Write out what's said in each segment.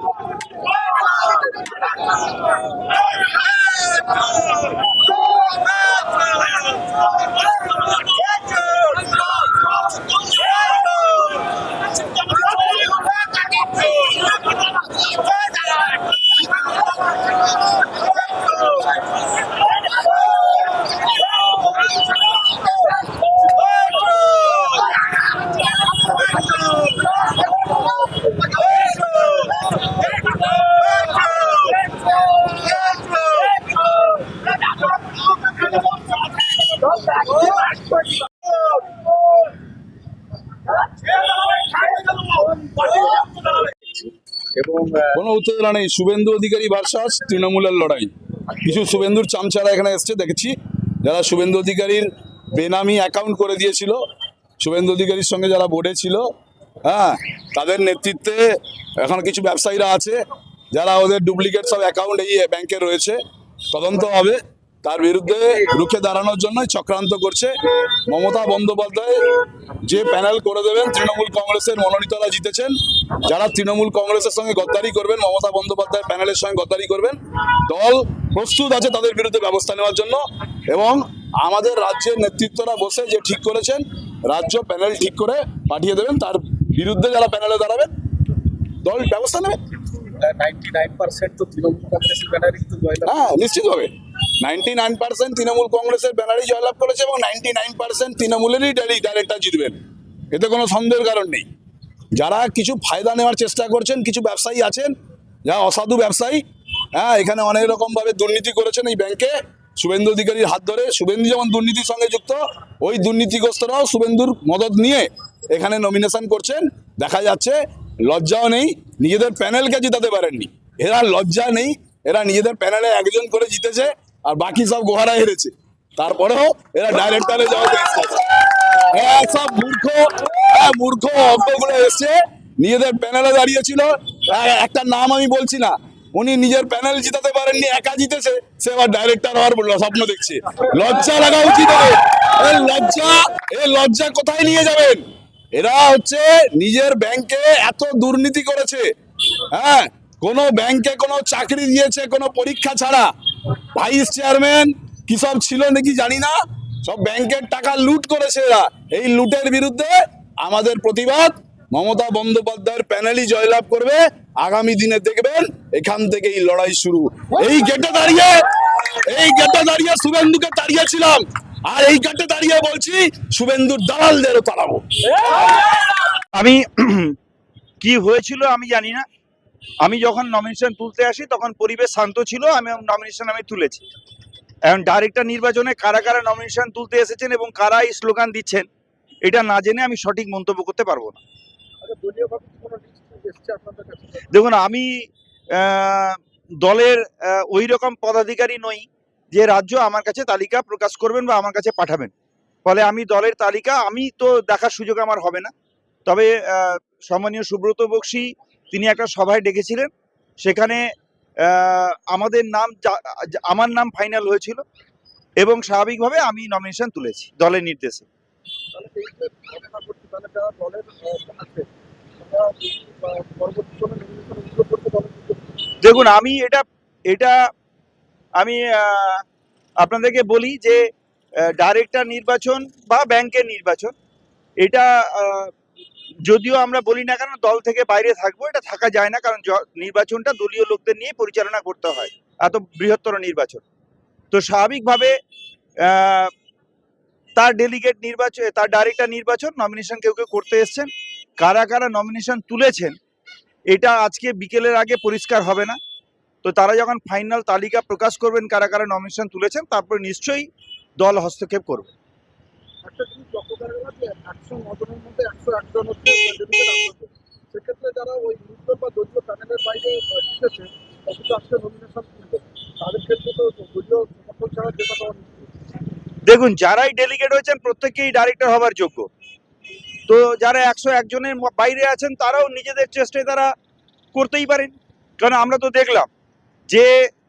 Oh, my God. এবং কোনো উত্তেজনা নেই। শুভেন্দু অধিকারী ভার্সাস, তৃণমূলের লড়াই। কিছু শুভেন্দুর চামচারা এখানে এসছে, দেখেছি। যারা শুভেন্দু অধিকারীর বেনামি অ্যাকাউন্ট করে দিয়েছিল, শুভেন্দু অধিকারীর সঙ্গে যারা বোর্ডে ছিল হ্যাঁ তাদের নেতৃত্বে এখন কিছু ব্যবসায়ীরা আছে, যারা ওদের ডুপ্লিকেট সব অ্যাকাউন্ট এই ব্যাংকে রয়েছে। তদন্ত হবে। তার বিরুদ্ধে রুখে দাঁড়ানোর জন্য চক্রান্ত করছে মমতা বন্দ্যোপাধ্যায়। যে প্যানেল করে দেবেন তৃণমূল কংগ্রেসের মনোনীতরা জিতেছেন। যারা তৃণমূল কংগ্রেসের সঙ্গে গদ্দারি করবেন মমতা বন্দ্যোপাধ্যায় প্যানেলের সঙ্গে গদ্দারি করবেন দল প্রস্তুত আছে তাদের বিরুদ্ধে ব্যবস্থা নেওয়ার জন্য। এবং আমাদের রাজ্যের নেতৃত্বরা বসে যে ঠিক করেছেন রাজ্য প্যানেল ঠিক করে পাঠিয়ে দেবেন। তার বিরুদ্ধে যারা প্যানেলে দাঁড়াবেন দল ব্যবস্থা নেবে। নাইনটি নাইন পার্সেন্ট তো তৃণমূল কংগ্রেসের হ্যাঁ নিশ্চিতভাবে। নাইনটি নাইন পার্সেন্ট তৃণমূল কংগ্রেসের ব্যানারই জয়লাভ করেছে এবং নাইনটি নাইন পার্সেন্ট তৃণমূলেরই ডাইরেক্টর জিতবেন। এতে কোনো সন্দেহের কারণ নেই। যারা কিছু ফায়দা নেওয়ার চেষ্টা করছেন, কিছু ব্যবসায়ী আছেন যারা অসাধু ব্যবসায়ী হ্যাঁ এখানে অনেক রকমভাবে দুর্নীতি করেছেন এই ব্যাংকে। শুভেন্দু অধিকারীর হাত ধরে, শুভেন্দু যেমন দুর্নীতির সঙ্গে যুক্ত, ওই দুর্নীতিগ্রস্তরাও শুভেন্দুর মদত নিয়ে এখানে নমিনেশন করছেন। দেখা যাচ্ছে লজ্জাও নেই, নিজেদের প্যানেলকে জিতাতে পারেননি। এরা লজ্জা নেই, এরা নিজেদের প্যানেলে একজন করে জিতেছে। আর বাকি সব গোহারা হেরেছে। তারপরেও এরা ডাইরেক্টরে করছে। হ্যাঁ সব মূর্খ। হ্যাঁ মূর্খ অজ্ঞগুলো এসছে। নিজেদের প্যানেলে দাঁড়িয়েছিল। হ্যাঁ, একটা নাম আমি বলছি না। উনি নিজের প্যানেল জিতাতে পারেননি একা জিতেছে। সে আবার ডাইরেক্টর হওয়ার স্বপ্ন দেখছে। লজ্জা লাগা উচিত। লজ্জা এই লজ্জা কোথায় নিয়ে যাবেন? এরা হচ্ছে নিজের ব্যাংকে এত দুর্নীতি করেছে। হ্যাঁ কোনো ব্যাংকে কোনো চাকরি দিয়েছে কোনো পরীক্ষা ছাড়া। ভাইস চেয়ারম্যান কি সব ছিল নাকি জানি না। সব ব্যাংকের টাকা লুট করেছে এরা। এই লুটের বিরুদ্ধে আমাদের প্রতিবাদ। মমতা বন্দ্যোপাধ্যায়ের প্যানেলই জয়লাভ করবে। আগামী দিনে দেখবেন এখান থেকে এই লড়াই শুরু। এই গেটে দাঁড়িয়ে, এই গেটে দাঁড়িয়ে শুভেন্দুকে তাড়িয়েছিলাম। আর এই গেটে দাঁড়িয়ে বলছি, শুভেন্দুর দালালদেরও তাড়াবো আমি কি হয়েছিল আমি জানি না। আমি যখন নমিনেশন তুলতে আসি তখন পরিবেশ শান্ত ছিল আমি নমিনেশন আমি তুলেছি। এখন ডাইরেক্টর নির্বাচনে কারা কারা নমিনেশন তুলতে এসেছেন এবং কারা এই স্লোগান দিচ্ছেন এটা না জেনে আমি সঠিক মন্তব্য করতে পারব না। আচ্ছা দেখুন আমি দলের ওই রকম পদাধিকারী নই যে রাজ্য আমার কাছে তালিকা প্রকাশ করবেন বা আমার কাছে পাঠাবেন। ফলে আমি দলের তালিকা আমি তো দেখার সুযোগ আমার হবে না। তবে সম্মানীয় সুব্রত বক্সি তিনি একটা সভায় ডেকেছিলেন। সেখানে আমাদের নাম আমার নাম ফাইনাল হয়েছিল এবং স্বাভাবিকভাবে আমি নমিনেশন তুলেছি দলের নির্দেশে। দেখুন, আমি এটা এটা আমি আপনাদেরকে বলি যে ডাইরেক্টর নির্বাচন বা ব্যাংকের নির্বাচন, এটা যদিও আমরা বলি না কেন দল থেকে বাইরে থাকব, এটা থাকা যায় না, কারণ নির্বাচনটা দলীয় লোকদের নিয়ে পরিচালনা করতে হয়, এত বৃহত্তর নির্বাচন। তো স্বাভাবিকভাবে তার ডেলিগেট নির্বাচন, তার ডাইরেক্টর নির্বাচন নমিনেশন কেউ কেউ করতে এসছেন। কারা কারা নমিনেশন তুলেছেন, এটা আজকে বিকেলের আগে পরিষ্কার হবে না। তো তারা যখন ফাইনাল তালিকা প্রকাশ করবেন কারা কারা নমিনেশন তুলেছেন, তারপর নিশ্চয়ই দল হস্তক্ষেপ করবে একটা জিনিস লক্ষ্য করা গেল যে একশো নজনের মধ্যে একশো একজন হচ্ছে সেক্ষেত্রে যারা ওই নির্দল বা দলীয় প্যানেলের বাইরে জিতেছে অথচ আজকে নমিনেশন তাদের ক্ষেত্রে তো দলীয় সমর্থন ছাড়া যেটা নিশ্চিত দেখুন, যারাই ডেলিগেট হয়েছেন প্রত্যেকেই ডাইরেক্টর হবার যোগ্য। তো যারা একশো একজনের বাইরে আছেন, তারাও নিজেদের চেষ্টায় তারা করতেই পারেন। কারণ আমরা তো দেখলাম যে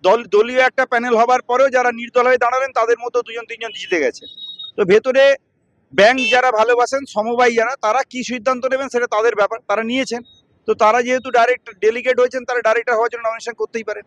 দল দলীয় একটা প্যানেল হবার পরেও যারা নির্দল হয়ে দাঁড়ালেন, তাদের মতো দুজন, তিনজন জিতে গেছে। তো ভেতরে ব্যাংক যারা ভালোবাসেন, সমবায় যারা, তারা কি সিদ্ধান্ত নেবেন সেটা তাদের ব্যাপার, তারা নিয়েছেন। তো তারা যেহেতু ডাইরেক্ট ডেলিগেট হয়েছেন, তারা ডাইরেক্টর হওয়ার জন্য নমিনেশন করতেই পারেন।